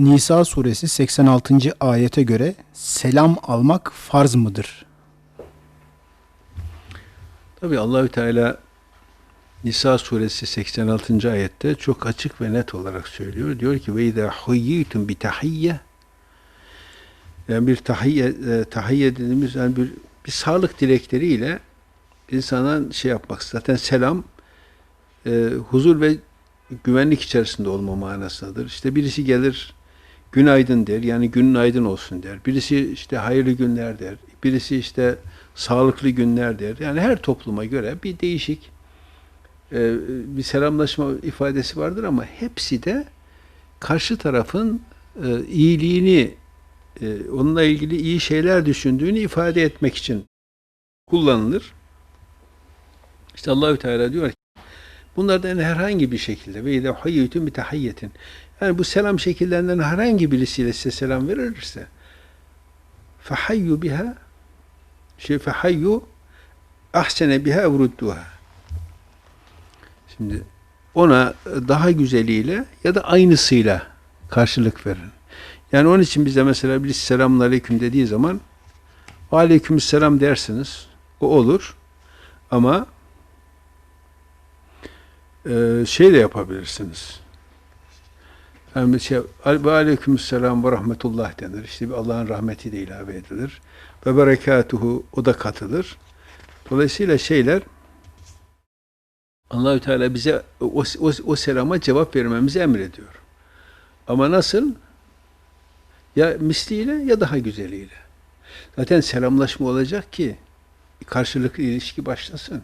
Nisa suresi 86. ayete göre selam almak farz mıdır? Tabi Allahü Teala Nisa suresi 86. ayette çok açık ve net olarak söylüyor. Diyor ki ve izâ huyyitum bi tahiyye yani bir tahiyye, e, tahiyye dediğimiz yani bir, bir sağlık dilekleriyle insana şey yapmak. Zaten selam e, huzur ve güvenlik içerisinde olma manasındadır. İşte birisi gelir günaydın der. Yani günün aydın olsun der. Birisi işte hayırlı günler der. Birisi işte sağlıklı günler der. Yani her topluma göre bir değişik e, bir selamlaşma ifadesi vardır ama hepsi de karşı tarafın e, iyiliğini e, onunla ilgili iyi şeyler düşündüğünü ifade etmek için kullanılır. İşte Allahü Teala diyor bunlardan herhangi bir şekilde ve idâ hayyûtun bi tahiyyetin yani bu selam şekillerinden herhangi birisiyle size selam verilirse fehayyu biha şey fehayyu ahsene biha evrudduha Şimdi ona daha güzeliyle ya da aynısıyla karşılık verin. Yani onun için bize mesela birisi selamun aleyküm dediği zaman aleyküm selam dersiniz. O olur. Ama e, şey de yapabilirsiniz. Yani şey, ve aleyküm selam ve rahmetullah denir. İşte bir Allah'ın rahmeti de ilave edilir. Ve berekatuhu o da katılır. Dolayısıyla şeyler Allahü Teala bize o, o, o selama cevap vermemizi emrediyor. Ama nasıl? Ya misliyle ya daha güzeliyle. Zaten selamlaşma olacak ki karşılıklı ilişki başlasın.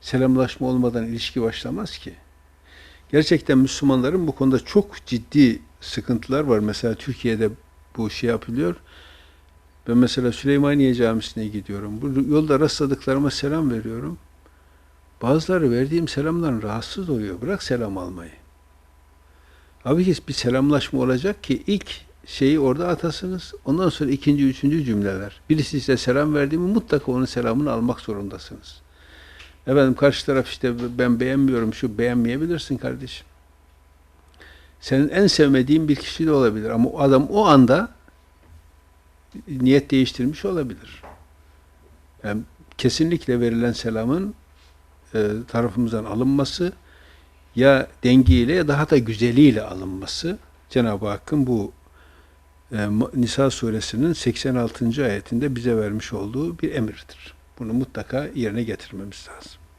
Selamlaşma olmadan ilişki başlamaz ki. Gerçekten Müslümanların bu konuda çok ciddi sıkıntılar var. Mesela Türkiye'de bu şey yapılıyor. Ben mesela Süleymaniye Camisi'ne gidiyorum. Bu yolda rastladıklarıma selam veriyorum. Bazıları verdiğim selamdan rahatsız oluyor. Bırak selam almayı. Abi ki bir selamlaşma olacak ki ilk şeyi orada atasınız. Ondan sonra ikinci, üçüncü cümleler. Birisi size selam verdiğimi mutlaka onun selamını almak zorundasınız. Efendim karşı taraf işte ben beğenmiyorum şu beğenmeyebilirsin kardeşim. Senin en sevmediğin bir kişi de olabilir ama o adam o anda niyet değiştirmiş olabilir. Yani kesinlikle verilen selamın e, tarafımızdan alınması ya dengiyle ya daha da güzeliyle alınması Cenab-ı Hakk'ın bu e, Nisa suresinin 86. ayetinde bize vermiş olduğu bir emirdir. Bunu mutlaka yerine getirmemiz lazım.